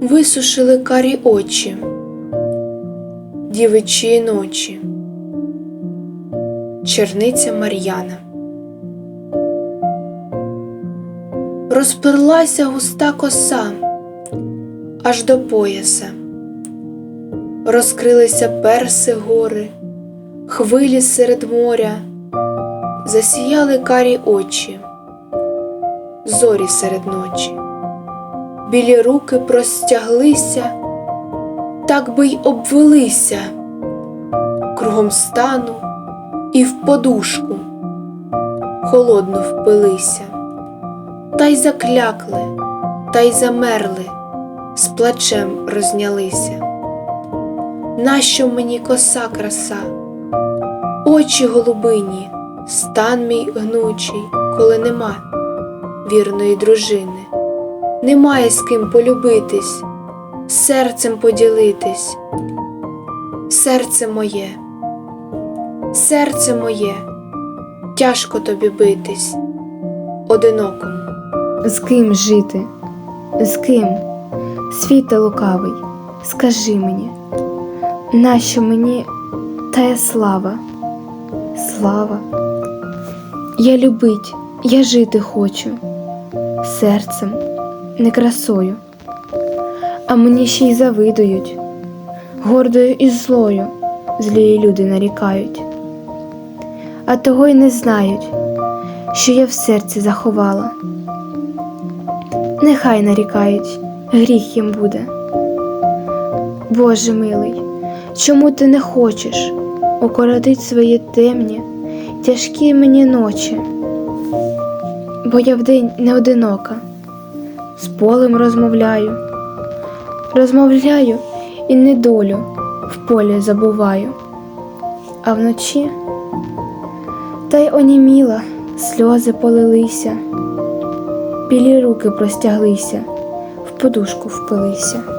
висушили карі очі, дівичі ночі, черниця Мар'яна. Розперлася густа коса аж до пояса, розкрилися перси гори, хвилі серед моря, засіяли карі очі, зорі серед ночі білі руки простяглися, так би й обвелися кругом стану і в подушку холодно впилися, та й заклякли, та й замерли, з плачем рознялися. Нащо мені коса краса, очі голубині, стан мій гнучий, коли нема вірної дружини немає з ким полюбитись, серцем поділитись. Серце моє, серце моє, тяжко тобі битись, одинокому. З ким жити? З ким? Світе лукавий, скажи мені, нащо мені тая слава? Слава? Я любить, я жити хочу, серцем, не красою, а мені ще й завидують, гордою і злою злії люди нарікають, а того й не знають, що я в серці заховала. Нехай нарікають, гріх їм буде. Боже милий, чому ти не хочеш укоротить свої темні, тяжкі мені ночі? Бо я вдень не одинока, з полем розмовляю, розмовляю і недолю в полі забуваю, а вночі та й оніміла, сльози полилися. Білі руки простяглися, в подушку впилися.